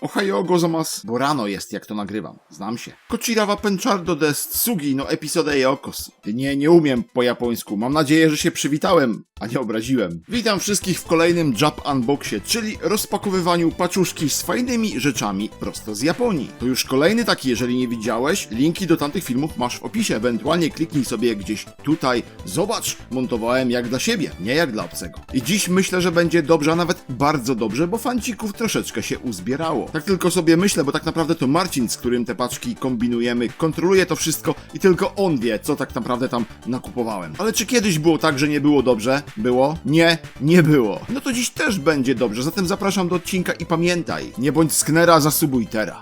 Ohayo gozaimasu, bo rano jest jak to nagrywam, znam się. Kochirawa penchardo des tsugi no episode yokosu. Nie, nie umiem po japońsku, mam nadzieję, że się przywitałem, a nie obraziłem. Witam wszystkich w kolejnym Jap Unboxie, czyli rozpakowywaniu paczuszki z fajnymi rzeczami prosto z Japonii. To już kolejny taki, jeżeli nie widziałeś, linki do tamtych filmów masz w opisie, ewentualnie kliknij sobie gdzieś tutaj, zobacz, montowałem jak dla siebie, nie jak dla obcego. I dziś myślę, że będzie dobrze, a nawet bardzo dobrze, bo fancików troszeczkę się uzbierało. Tak tylko sobie myślę, bo tak naprawdę to Marcin, z którym te paczki kombinujemy, kontroluje to wszystko i tylko on wie, co tak naprawdę tam nakupowałem. Ale czy kiedyś było tak, że nie było dobrze? Było? Nie, nie było. No to dziś też będzie dobrze, zatem zapraszam do odcinka i pamiętaj, nie bądź sknera, zasubuj tera.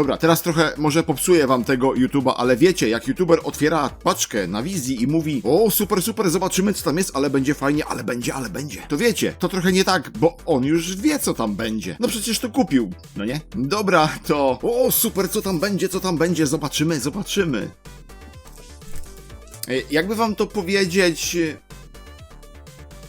Dobra, teraz trochę może popsuję wam tego YouTube'a, ale wiecie, jak YouTuber otwiera paczkę na wizji i mówi o super, super, zobaczymy co tam jest, ale będzie fajnie, ale będzie, ale będzie. To wiecie, to trochę nie tak, bo on już wie co tam będzie. No przecież to kupił, no nie? Dobra, to o super, co tam będzie, co tam będzie, zobaczymy, zobaczymy. E, Jakby wam to powiedzieć...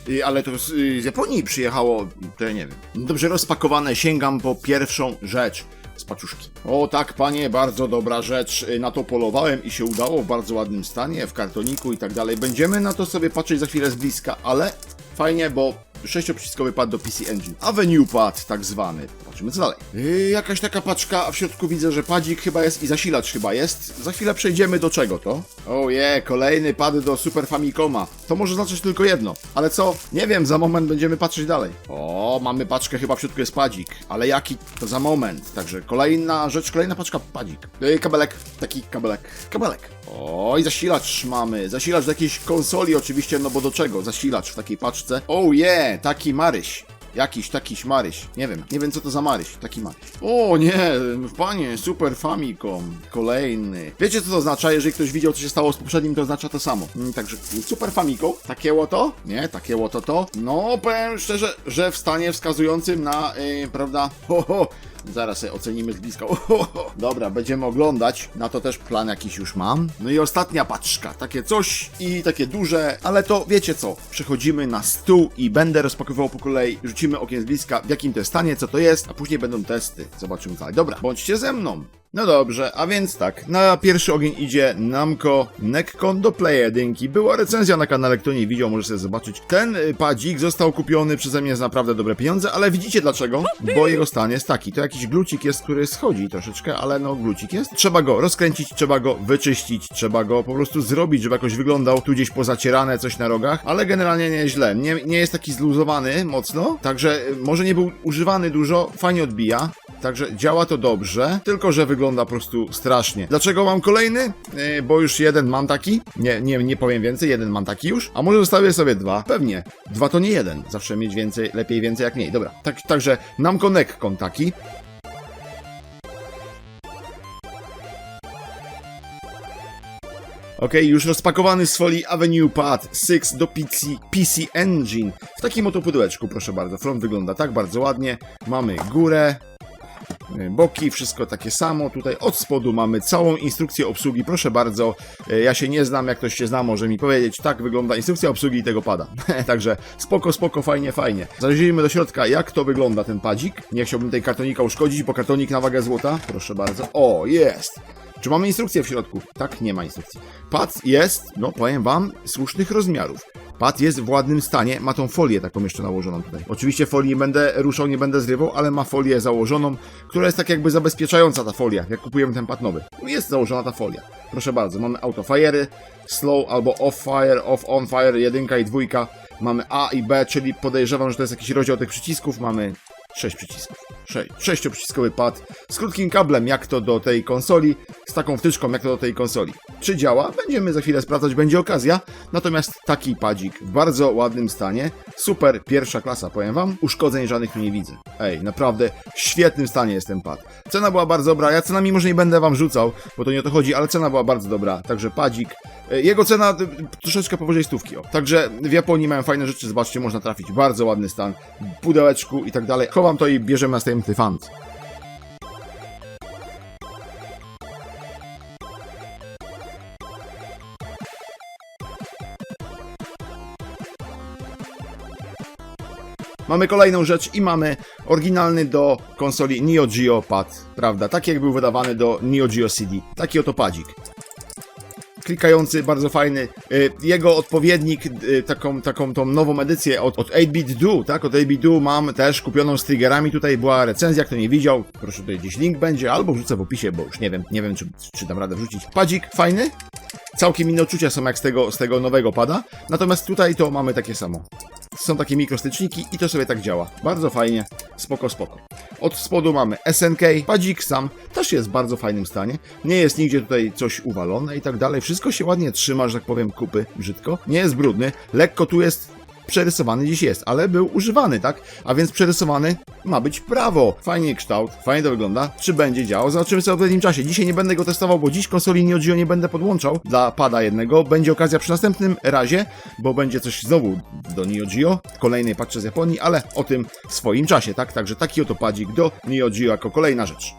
Y, Ale to z, z Japonii przyjechało, to ja nie wiem. Dobrze rozpakowane, sięgam po pierwszą rzecz z. O tak, panie, bardzo dobra rzecz. Y, Na to polowałem i się udało w bardzo ładnym stanie, w kartoniku i tak dalej. Będziemy na to sobie patrzeć za chwilę z bliska, ale fajnie, bo sześcioprzyciskowy pad do PC Engine. Avenue Pad tak zwany. Zobaczymy co dalej. Yy, jakaś taka paczka, a w środku widzę, że padzik chyba jest i zasilacz chyba jest. Za chwilę przejdziemy do czego to? Oje, kolejny pad do Super Famicoma. To może znaczyć tylko jedno. Ale co? Nie wiem, za moment będziemy patrzeć dalej. O, mamy paczkę, chyba w środku jest padzik. Ale jaki? To za moment. Także kolejna rzecz, kolejna paczka padzik. Yy, kabelek, taki kabelek. Kabelek. O, i zasilacz mamy. Zasilacz do jakiejś konsoli oczywiście, no bo do czego? Zasilacz w takiej paczce. Oh yeah, taki Maryś. Jakiś takiś Maryś. Nie wiem, nie wiem co to za Maryś. Taki Maryś. O nie, panie, Super Famicom. Kolejny. Wiecie co to oznacza? Jeżeli ktoś widział co się stało z poprzednim, to oznacza to samo. Mm, Także Super Famicom. Takie łoto? Nie, takie łoto to. No, powiem szczerze, że w stanie wskazującym na, yy, prawda, ho, ho, Zaraz sobie ocenimy z bliska. Dobra, będziemy oglądać. Na to też plan jakiś już mam. No i ostatnia paczka. Takie coś i takie duże, ale to wiecie co? Przechodzimy na stół i będę rozpakowywał po kolei. Rzucimy okiem z bliska, w jakim to jest stanie, co to jest, a później będą testy. Zobaczymy dalej. Dobra, bądźcie ze mną. No dobrze, a więc tak, na pierwszy ogień idzie Namco Neckcon do Play 1. Była recenzja na kanale, kto nie widział, może sobie zobaczyć. Ten y, padzik został kupiony przeze mnie za naprawdę dobre pieniądze, ale widzicie dlaczego? Bo jego stan jest taki, to jakiś glucik jest, który schodzi troszeczkę, ale no glucik jest. Trzeba go rozkręcić, trzeba go wyczyścić, trzeba go po prostu zrobić, żeby jakoś wyglądał, tu gdzieś pozacierane coś na rogach, ale generalnie nie jest źle. Nie, nie jest taki zluzowany mocno, także y, może nie był używany dużo, fajnie odbija. Także działa to dobrze, tylko że wygląda po prostu strasznie. Dlaczego mam kolejny? Yy, bo już jeden mam taki. Nie, nie, nie powiem więcej, jeden mam taki już. A może zostawię sobie dwa? Pewnie. Dwa to nie jeden. Zawsze mieć więcej, lepiej więcej jak mniej. Dobra. Tak, także Namco Neckcon taki. Ok, już rozpakowany z folii Avenue Pad 6 do PC, PC Engine. W takim oto pudełeczku, proszę bardzo. Front wygląda tak bardzo ładnie. Mamy górę, boki, wszystko takie samo. Tutaj od spodu mamy całą instrukcję obsługi. Proszę bardzo, y, ja się nie znam, jak ktoś się zna, może mi powiedzieć. Tak wygląda instrukcja obsługi tego pada. Także spoko, spoko, fajnie, fajnie. Zajrzyjmy do środka, jak to wygląda ten padzik. Nie chciałbym tej kartonika uszkodzić, bo kartonik na wagę złota. Proszę bardzo. O, jest! Czy mamy instrukcję w środku? Tak, nie ma instrukcji. Pad jest, no powiem wam, słusznych rozmiarów. Pad jest w ładnym stanie, ma tą folię taką jeszcze nałożoną tutaj. Oczywiście folii będę ruszał, nie będę zrywał, ale ma folię założoną, która jest tak jakby zabezpieczająca ta folia, jak kupujemy ten pad nowy. Jest założona ta folia. Proszę bardzo, mamy autofire'y, slow albo off fire, off on fire, jedynka i dwójka. Mamy A i B, czyli podejrzewam, że to jest jakiś rozdział tych przycisków. Mamy sześć przycisków. Sze sześcioprzyciskowy pad z krótkim kablem, jak to do tej konsoli, z taką wtyczką, jak to do tej konsoli. Czy działa? Będziemy za chwilę sprawdzać, będzie okazja. Natomiast taki padzik w bardzo ładnym stanie. Super, pierwsza klasa, powiem wam. Uszkodzeń żadnych nie widzę. Ej, naprawdę w świetnym stanie jest ten pad. Cena była bardzo dobra. Ja cenami może nie będę wam rzucał, bo to nie o to chodzi, ale cena była bardzo dobra. Także padzik. E, Jego cena e, troszeczkę powyżej stówki. O. Także w Japonii mają fajne rzeczy, zobaczcie, można trafić. Bardzo ładny stan, pudełeczku i tak dalej. Chowam to i bierzemy następny fant. Mamy kolejną rzecz i mamy oryginalny do konsoli Neo Geo pad, prawda? Tak jak był wydawany do Neo Geo CD. Taki oto padzik klikający, bardzo fajny. Y, Jego odpowiednik, y, taką, taką tą nową edycję od, od 8-bit Do, tak? Od 8-bit Do mam też kupioną z triggerami. Tutaj była recenzja, kto nie widział, proszę tutaj gdzieś link będzie, albo wrzucę w opisie, bo już nie wiem, nie wiem, czy, czy dam radę wrzucić. Padzik fajny. Całkiem inne odczucia są jak z tego, z tego nowego pada. Natomiast tutaj to mamy takie samo. Są takie mikrostyczniki i to sobie tak działa. Bardzo fajnie, spoko, spoko. Od spodu mamy SNK, padzik sam też jest w bardzo fajnym stanie. Nie jest nigdzie tutaj coś uwalone i tak dalej. Wszystko się ładnie trzyma, że tak powiem, kupy brzydko. Nie jest brudny. Lekko tu jest przerysowany dziś jest, ale był używany, tak? A więc przerysowany ma być prawo. Fajnie kształt, fajnie to wygląda. Czy będzie działał? Zobaczymy sobie w odpowiednim czasie. Dzisiaj nie będę go testował, bo dziś konsoli Neo Geo nie będę podłączał dla pada jednego. Będzie okazja przy następnym razie, bo będzie coś znowu do Neo Geo, kolejnej patrze z Japonii, ale o tym w swoim czasie, tak? Także taki oto padzik do Neo Geo jako kolejna rzecz.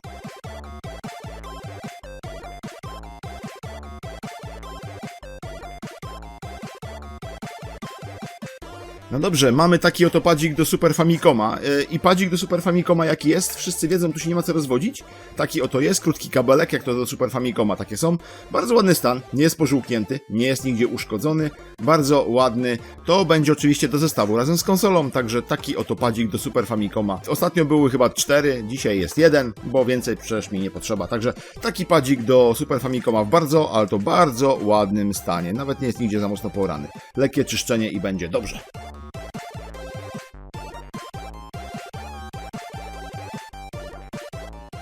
No dobrze, mamy taki oto padzik do Super Famicoma. Yy, I padzik do Super Famicoma jaki jest? Wszyscy wiedzą, tu się nie ma co rozwodzić. Taki oto jest, krótki kabelek, jak to do Super Famicoma takie są. Bardzo ładny stan, nie jest pożółknięty, nie jest nigdzie uszkodzony. Bardzo ładny. To będzie oczywiście do zestawu razem z konsolą, także taki oto padzik do Super Famicoma. Ostatnio były chyba cztery, dzisiaj jest jeden, bo więcej przecież mi nie potrzeba. Także taki padzik do Super Famicoma w bardzo, ale to bardzo ładnym stanie. Nawet nie jest nigdzie za mocno porany. Lekkie czyszczenie i będzie dobrze.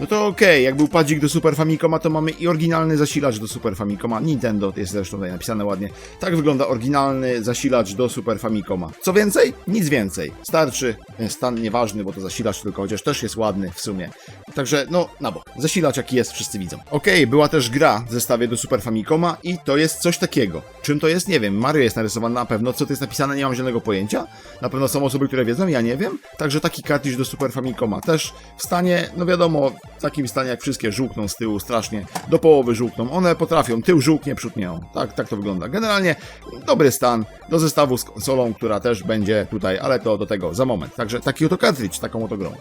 No to okej, jak był padzik do Super Famicoma, to mamy i oryginalny zasilacz do Super Famicoma. Nintendo, jest zresztą tutaj napisane ładnie. Tak wygląda oryginalny zasilacz do Super Famicoma. Co więcej? Nic więcej. Starczy, e, stan nieważny, bo to zasilacz tylko, chociaż też jest ładny w sumie. Także, no, na bok. Zasilacz jaki jest, wszyscy widzą. Okej, była też gra w zestawie do Super Famicoma i to jest coś takiego. Czym to jest? Nie wiem. Mario jest narysowane na pewno. Co to jest napisane? Nie mam zielonego pojęcia. Na pewno są osoby, które wiedzą, ja nie wiem. Także taki kartridż do Super Famicoma. Też w stanie, no wiadomo, w takim stanie jak wszystkie żółkną z tyłu strasznie. Do połowy żółkną. One potrafią. Tył żółknie, przód nie. Tak, tak to wygląda. Generalnie dobry stan do zestawu z konsolą, która też będzie tutaj, ale to do tego za moment. Także taki oto kartridż, taką oto grą.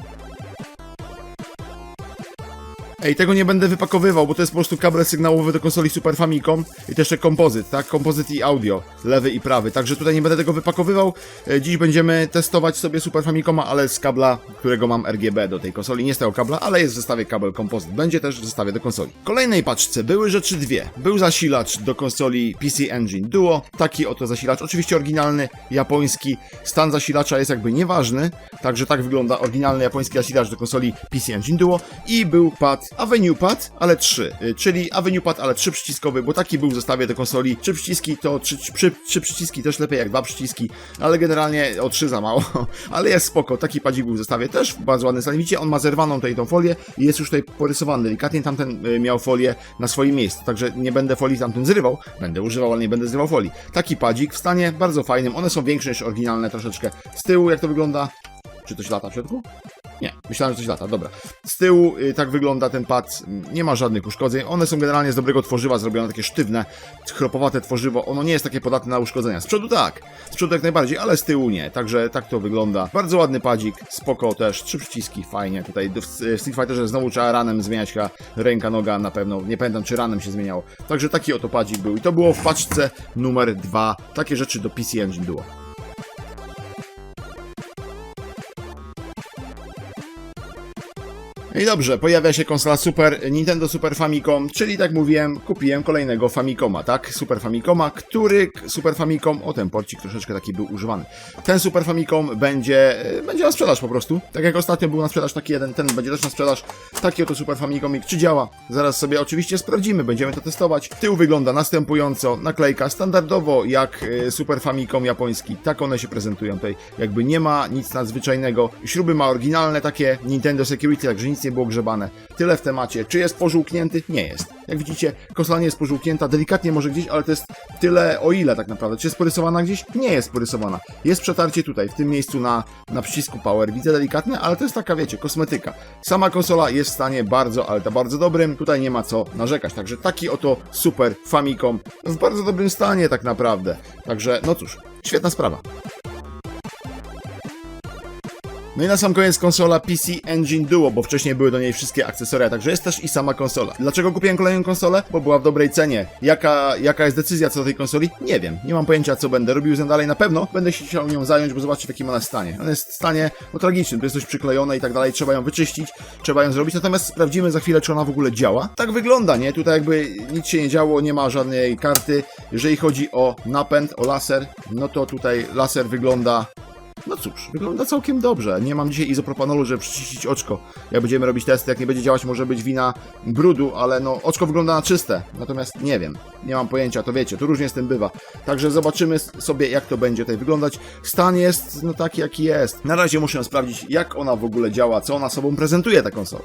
Ej, tego nie będę wypakowywał, bo to jest po prostu kabel sygnałowy do konsoli Super Famicom i też kompozyt, tak? Kompozyt i audio, lewy i prawy. Także tutaj nie będę tego wypakowywał. E, Dziś będziemy testować sobie Super Famicoma, ale z kabla, którego mam RGB do tej konsoli. Nie z tego kabla, ale jest w zestawie kabel kompozyt. Będzie też w zestawie do konsoli. Kolejnej paczce były rzeczy dwie. Był zasilacz do konsoli PC Engine Duo. Taki oto zasilacz, oczywiście oryginalny, japoński. Stan zasilacza jest jakby nieważny, także tak wygląda oryginalny japoński zasilacz do konsoli PC Engine Duo. I był pad Avenue Pad, ale 3, y, czyli Avenue Pad, ale 3 przyciskowy, bo taki był w zestawie do konsoli. 3 przyciski to 3, 3, 3 przyciski też lepiej jak 2 przyciski, ale generalnie o 3 za mało, ale jest spoko. Taki padzik był w zestawie też bardzo ładnym stanie. Widzicie, on ma zerwaną tutaj tą folię i jest już tutaj porysowany delikatnie. Tamten y, miał folię na swoim miejscu, także nie będę folii tamten zrywał. Będę używał, ale nie będę zrywał folii. Taki padzik w stanie bardzo fajnym. One są większe niż oryginalne troszeczkę. Z tyłu jak to wygląda? Czy coś lata w środku? Nie, myślałem, że coś lata, dobra. Z tyłu y, tak wygląda ten pad, nie ma żadnych uszkodzeń. One są generalnie z dobrego tworzywa zrobione, takie sztywne, chropowate tworzywo. Ono nie jest takie podatne na uszkodzenia. Z przodu tak, z przodu jak najbardziej, ale z tyłu nie. Także tak to wygląda. Bardzo ładny padzik, spoko też, trzy przyciski, fajnie. Tutaj w w Street Fighterze znowu trzeba ranem zmieniać chyba ręka, noga na pewno. Nie pamiętam, czy ranem się zmieniało. Także taki oto padzik był. I to było w paczce numer dwa. Takie rzeczy do PC Engine Duo. I dobrze, pojawia się konsola Super Nintendo Super Famicom, czyli tak mówiłem, kupiłem kolejnego Famicoma, tak? Super Famicoma, który Super Famicom, o ten porcik troszeczkę taki był używany. Ten Super Famicom będzie, e, będzie na sprzedaż po prostu. Tak jak ostatnio był na sprzedaż taki jeden, ten będzie też na sprzedaż. Taki oto Super Famicomik, czy działa? Zaraz sobie oczywiście sprawdzimy, będziemy to testować. Tył wygląda następująco, naklejka standardowo jak e, Super Famicom japoński, tak one się prezentują tutaj. Jakby nie ma nic nadzwyczajnego. Śruby ma oryginalne takie Nintendo Security, także nic nie było grzebane. Tyle w temacie. Czy jest pożółknięty? Nie jest. Jak widzicie, konsola nie jest pożółknięta, delikatnie może gdzieś, ale to jest tyle o ile tak naprawdę. Czy jest porysowana gdzieś? Nie jest porysowana. Jest przetarcie tutaj, w tym miejscu na, na przycisku Power. Widzę delikatnie, ale to jest taka, wiecie, kosmetyka. Sama konsola jest w stanie bardzo, ale to bardzo dobrym. Tutaj nie ma co narzekać. Także taki oto super Famicom w bardzo dobrym stanie tak naprawdę. Także, no cóż, świetna sprawa. No i na sam koniec konsola PC Engine Duo, bo wcześniej były do niej wszystkie akcesoria, także jest też i sama konsola. Dlaczego kupiłem kolejną konsolę? Bo była w dobrej cenie. Jaka, jaka jest decyzja co do tej konsoli? Nie wiem. Nie mam pojęcia co będę robił z nią dalej. Na pewno będę się chciał nią zająć, bo zobaczyć w jakim ona jest stanie. Ona jest w stanie no, tragicznym, to jest coś przyklejone i tak dalej, trzeba ją wyczyścić, trzeba ją zrobić, natomiast sprawdzimy za chwilę, czy ona w ogóle działa. Tak wygląda, nie? Tutaj jakby nic się nie działo, nie ma żadnej karty. Jeżeli chodzi o napęd, o laser, no to tutaj laser wygląda no cóż, wygląda całkiem dobrze. Nie mam dzisiaj izopropanolu, żeby przyciszyć oczko. Jak będziemy robić testy, jak nie będzie działać, może być wina brudu, ale no, oczko wygląda na czyste. Natomiast nie wiem, nie mam pojęcia, to wiecie, to różnie z tym bywa. Także zobaczymy sobie, jak to będzie tutaj wyglądać. Stan jest, no taki, jaki jest. Na razie muszę sprawdzić, jak ona w ogóle działa, co ona sobą prezentuje, ta konsola.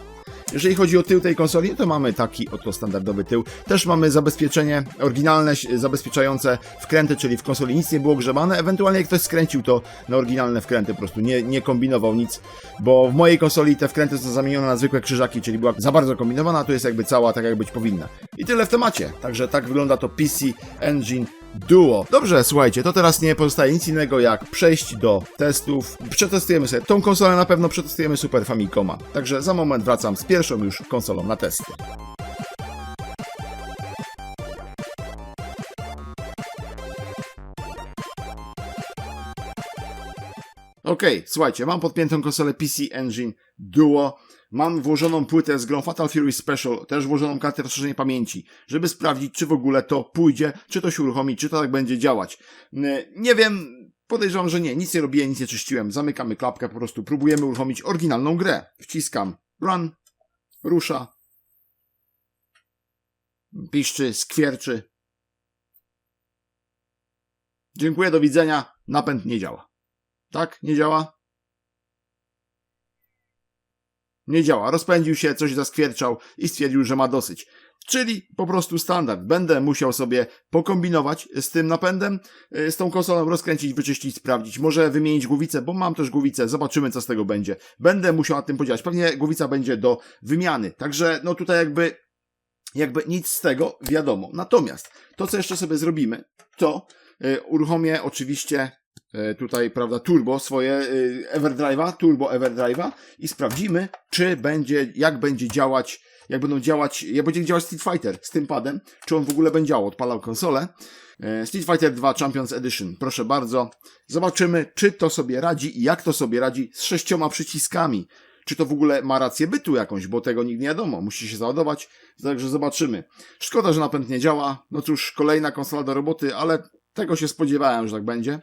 Jeżeli chodzi o tył tej konsoli, to mamy taki oto standardowy tył. Też mamy zabezpieczenie oryginalne, zabezpieczające wkręty, czyli w konsoli nic nie było grzebane. Ewentualnie jak ktoś skręcił to na oryginalne wkręty, po prostu nie, nie kombinował nic, bo w mojej konsoli te wkręty są zamienione na zwykłe krzyżaki, czyli była za bardzo kombinowana, a tu jest jakby cała tak jak być powinna. I tyle w temacie. Także tak wygląda to PC Engine Duo. Dobrze, słuchajcie, to teraz nie pozostaje nic innego jak przejść do testów. Przetestujemy sobie tą konsolę, na pewno przetestujemy Super Famicoma. Także za moment wracam z pierwszą już konsolą na testy. Okej, słuchajcie, mam podpiętą konsolę PC Engine Duo. Mam włożoną płytę z grą Fatal Fury Special, też włożoną kartę rozszerzenia pamięci, żeby sprawdzić, czy w ogóle to pójdzie, czy to się uruchomi, czy to tak będzie działać. Nie wiem, podejrzewam, że nie. Nic nie robiłem, nic nie czyściłem. Zamykamy klapkę, po prostu próbujemy uruchomić oryginalną grę. Wciskam run, rusza, piszczy, skwierczy. Dziękuję, do widzenia. Napęd nie działa. Tak? Nie działa? Nie działa. Rozpędził się, coś zaskwierczał i stwierdził, że ma dosyć. Czyli po prostu standard. Będę musiał sobie pokombinować z tym napędem, y, z tą konsolą, rozkręcić, wyczyścić, sprawdzić. Może wymienić głowicę, bo mam też głowicę. Zobaczymy, co z tego będzie. Będę musiał nad tym podziałać. Pewnie głowica będzie do wymiany. Także, no tutaj jakby, jakby nic z tego wiadomo. Natomiast to, co jeszcze sobie zrobimy, to y, uruchomię oczywiście tutaj, prawda, turbo, swoje e, Everdrive'a, turbo Everdrive'a i sprawdzimy, czy będzie, jak będzie działać, jak będą działać, jak będzie działać Street Fighter z tym padem, czy on w ogóle będzie działał, odpalał konsolę. E, Street Fighter 2 Champions Edition, proszę bardzo. Zobaczymy, czy to sobie radzi i jak to sobie radzi z sześcioma przyciskami. Czy to w ogóle ma rację bytu jakąś, bo tego nigdy nie wiadomo. Musi się załadować, także zobaczymy. Szkoda, że napęd nie działa. No cóż, kolejna konsola do roboty, ale tego się spodziewałem, że tak będzie.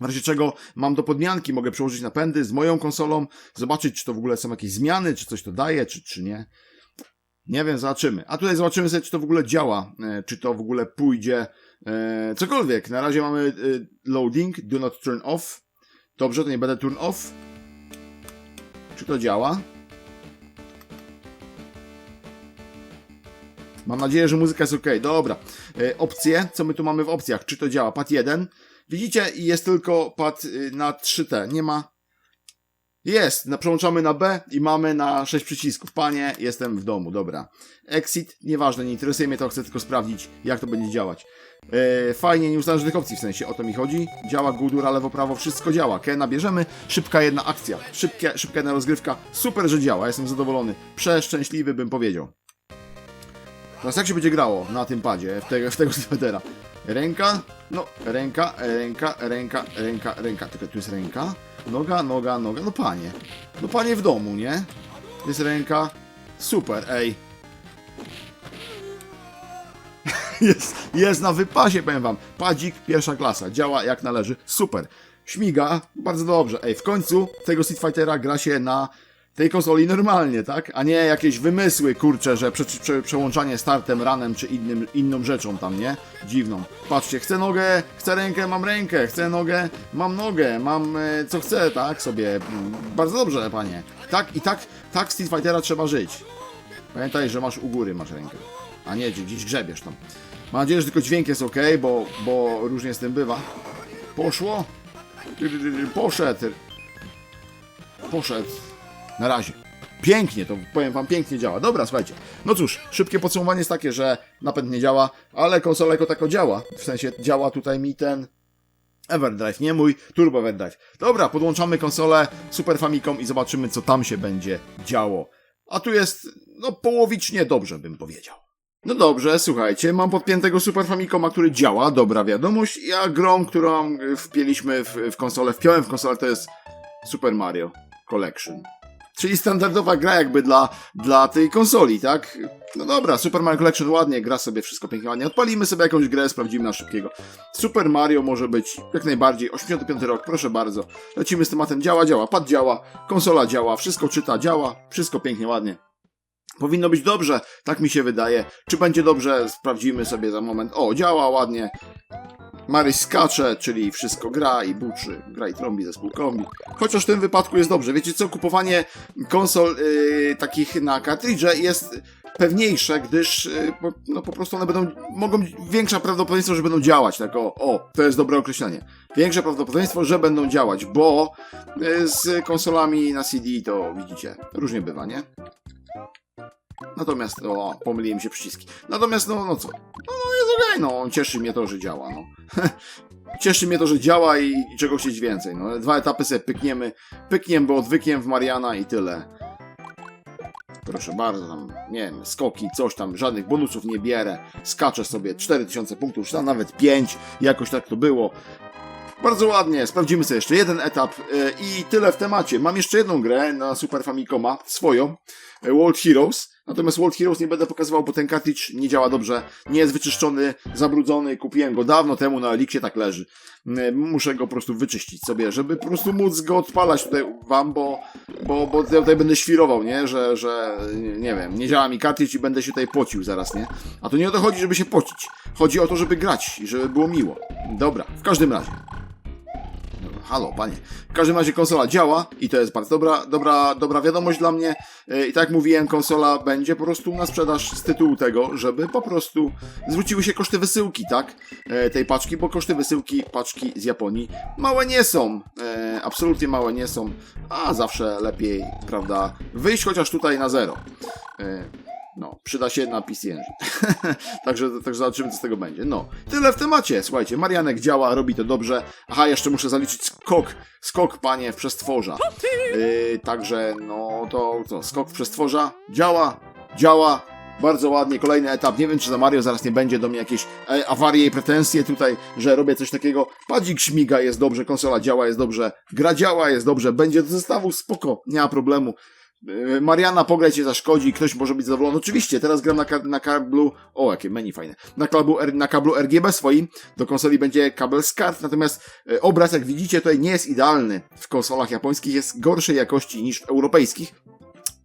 W razie czego mam do podmianki, mogę przełożyć napędy z moją konsolą, zobaczyć, czy to w ogóle są jakieś zmiany, czy coś to daje, czy, czy nie. Nie wiem, zobaczymy. A tutaj zobaczymy sobie, czy to w ogóle działa, e, czy to w ogóle pójdzie, e, cokolwiek. Na razie mamy e, loading, do not turn off. Dobrze, to nie będę turn off. Czy to działa? Mam nadzieję, że muzyka jest ok. Dobra. Opcje. Co my tu mamy w opcjach? Czy to działa? Pad 1. Widzicie? Jest tylko pad y, na 3T. Nie ma. Jest. Przełączamy na B i mamy na 6 przycisków. Panie, jestem w domu. Dobra. Exit. Nieważne, nie interesuje mnie to. Chcę tylko sprawdzić, jak to będzie działać. E, fajnie, nie ustalam żadnych opcji, w sensie o to mi chodzi. Działa gudura, lewo, prawo, wszystko działa. Kena bierzemy, szybka jedna akcja, szybkie, szybka jedna rozgrywka. Super, że działa, jestem zadowolony. Przeszczęśliwy bym powiedział. Teraz jak się będzie grało na tym padzie, w tego, w tego? Ręka, no, ręka, ręka, ręka, ręka, ręka. Tylko tu jest ręka, noga, noga, noga. No panie, no panie w domu, nie? Jest ręka, super, ej. Jest, jest na wypasie, powiem wam. Padzik, pierwsza klasa, działa jak należy, super. Śmiga, bardzo dobrze. Ej, w końcu tego Street Fightera gra się na tej konsoli normalnie, tak? A nie jakieś wymysły, kurcze, że prze, prze, przełączanie startem, ranem czy innym, inną rzeczą tam, nie? Dziwną. Patrzcie, chcę nogę, chcę rękę, mam rękę, chcę nogę, mam nogę, mam e, co chcę, tak? Sobie. Mm, Bardzo dobrze, panie. Tak i tak, tak Street Fightera trzeba żyć. Pamiętaj, że masz u góry masz rękę, a nie gdzie- gdzieś grzebiesz tam. Mam nadzieję, że tylko dźwięk jest ok, bo, bo różnie z tym bywa. Poszło? Poszedł. Poszedł. Na razie. Pięknie, to powiem wam, pięknie działa. Dobra, słuchajcie. No cóż, szybkie podsumowanie jest takie, że napęd nie działa, ale konsola jako tako działa. W sensie działa tutaj mi ten Everdrive, nie mój, Turbo Everdrive. Dobra, podłączamy konsolę Super Famicom i zobaczymy, co tam się będzie działo. A tu jest, no, połowicznie dobrze, bym powiedział. No dobrze, słuchajcie, mam podpiętego Super Famicoma, który działa, dobra wiadomość, a grą, którą wpięliśmy w, w konsolę, wpiąłem w konsolę, to jest Super Mario Collection. Czyli standardowa gra jakby dla, dla tej konsoli, tak? No dobra, Super Mario Collection ładnie, gra sobie wszystko pięknie ładnie. Odpalimy sobie jakąś grę, sprawdzimy na szybkiego. Super Mario może być jak najbardziej, 85 rok, proszę bardzo. Lecimy z tematem, działa, działa, pad działa, konsola działa, wszystko czyta, działa, wszystko pięknie, ładnie. Powinno być dobrze, tak mi się wydaje. Czy będzie dobrze, sprawdzimy sobie za moment. O, działa ładnie. Maryś skacze, czyli wszystko gra i buczy, gra i trąbi, zespół kombi. Chociaż w tym wypadku jest dobrze. Wiecie co, kupowanie konsol yy, takich na kartridże jest pewniejsze, gdyż yy, po, no, po prostu one będą, mogą, większa prawdopodobieństwo, że będą działać. Tak o, o, to jest dobre określenie. Większe prawdopodobieństwo, że będą działać, bo yy, z konsolami na CD to widzicie, różnie bywa, nie? Natomiast, o, pomyliłem się przyciski. Natomiast, no, no co? No, no jest okej, no, cieszy mnie to, że działa, no. cieszy mnie to, że działa i, i czego chcieć więcej, no. Dwa etapy sobie pykniemy, pykniemy, bo odwykiem w Mariana i tyle. Proszę bardzo, tam, nie wiem, skoki, coś tam, żadnych bonusów nie bierę. Skaczę sobie 4000 punktów, czy nawet 5, jakoś tak to było. Bardzo ładnie, sprawdzimy sobie jeszcze jeden etap yy, i tyle w temacie. Mam jeszcze jedną grę na Super Famicoma, swoją, yy, World Heroes. Natomiast World Heroes nie będę pokazywał, bo ten cartridge nie działa dobrze, nie jest wyczyszczony, zabrudzony, kupiłem go dawno temu na Elixie, tak leży. Yy, Muszę go po prostu wyczyścić sobie, żeby po prostu móc go odpalać tutaj wam, bo, bo, bo tutaj będę świrował, nie? Że, że, nie wiem, nie działa mi cartridge i będę się tutaj pocił zaraz, nie? A to nie o to chodzi, żeby się pocić. Chodzi o to, żeby grać i żeby było miło. Dobra, w każdym razie. Halo, panie. W każdym razie konsola działa i to jest bardzo dobra, dobra, dobra wiadomość dla mnie. Yy, I tak jak mówiłem, konsola będzie po prostu na sprzedaż z tytułu tego, żeby po prostu zwróciły się koszty wysyłki, tak? Yy, tej paczki, bo koszty wysyłki paczki z Japonii małe nie są. Yy, absolutnie małe nie są. A zawsze lepiej, prawda, wyjść chociaż tutaj na zero. No, przyda się na PC Engine. także, także zobaczymy, co z tego będzie. No, tyle w temacie. Słuchajcie, Marianek działa, robi to dobrze. Aha, jeszcze muszę zaliczyć skok. Skok, panie, w przestworza. Yy, także, no, to, to skok w przestworza. Działa, działa. Bardzo ładnie, kolejny etap. Nie wiem, czy za Mario zaraz nie będzie do mnie jakieś e, awarie i pretensje tutaj, że robię coś takiego. Padzik śmiga, jest dobrze, konsola działa, jest dobrze, gra działa, jest dobrze, będzie do zestawu, spoko, nie ma problemu. Yy, Mariana pograj cię zaszkodzi, ktoś może być zadowolony. Oczywiście, teraz gram na, na kablu, o jakie menu fajne, na kablu, na kablu RGB swoim, do konsoli będzie kabel SCART, natomiast e, obraz, jak widzicie, tutaj nie jest idealny. W konsolach japońskich jest gorszej jakości niż w europejskich.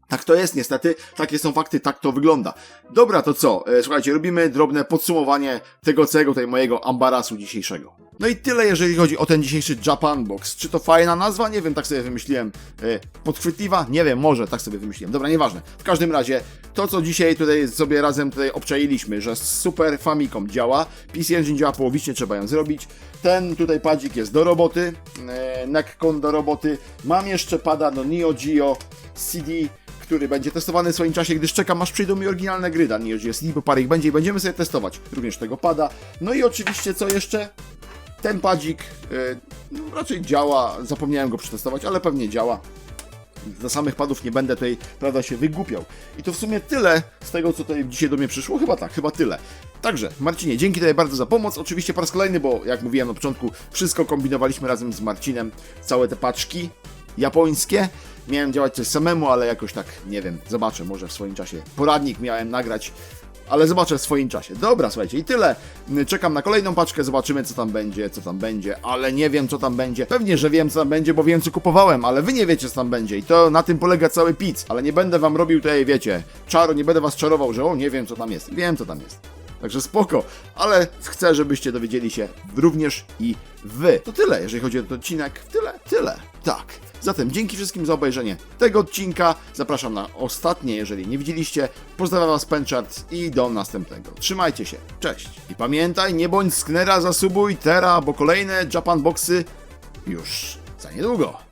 Tak to jest, niestety, takie są fakty, tak to wygląda. Dobra, to co? E, słuchajcie, robimy drobne podsumowanie tego całego tutaj mojego ambarasu dzisiejszego. No i tyle, jeżeli chodzi o ten dzisiejszy Japan Box. Czy to fajna nazwa? Nie wiem, tak sobie wymyśliłem. E, podchwytliwa? Nie wiem, może tak sobie wymyśliłem. Dobra, nieważne. W każdym razie, to co dzisiaj tutaj sobie razem tutaj obczailiśmy, że Super Famicom działa, PC Engine działa połowicznie, trzeba ją zrobić. Ten tutaj padzik jest do roboty, Neckcon do roboty. Mam jeszcze pada do Neo Geo CD, który będzie testowany w swoim czasie, gdyż czekam aż przyjdą mi oryginalne gry dla Neo Geo CD, bo parę ich będzie i będziemy sobie testować również tego pada. No i oczywiście co jeszcze? Ten padzik no, raczej działa, zapomniałem go przetestować, ale pewnie działa. Do samych padów nie będę tutaj, prawda, się wygłupiał. I to w sumie tyle z tego, co tutaj dzisiaj do mnie przyszło. Chyba tak, chyba tyle. Także, Marcinie, dzięki tutaj bardzo za pomoc. Oczywiście po raz kolejny, bo jak mówiłem na początku, wszystko kombinowaliśmy razem z Marcinem. Całe te paczki japońskie. Miałem działać coś samemu, ale jakoś tak, nie wiem, zobaczę, może w swoim czasie. Poradnik miałem nagrać, ale zobaczę w swoim czasie. Dobra, słuchajcie, i tyle. Czekam na kolejną paczkę, zobaczymy co tam będzie, co tam będzie, ale nie wiem co tam będzie. Pewnie, że wiem co tam będzie, bo wiem co kupowałem, ale wy nie wiecie co tam będzie i to na tym polega cały pic. Ale nie będę wam robił tutaj, wiecie, czaru, nie będę was czarował, że o, nie wiem co tam jest. Wiem co tam jest. Także spoko, ale chcę, żebyście dowiedzieli się również i wy. To tyle, jeżeli chodzi o ten odcinek. Tyle, tyle. Tak. Zatem dzięki wszystkim za obejrzenie tego odcinka. Zapraszam na ostatnie, jeżeli nie widzieliście. Pozdrawiam Was Penchart i do następnego. Trzymajcie się. Cześć. I pamiętaj, nie bądź sknera, zasubuj, tera, bo kolejne Japan Boxy już za niedługo.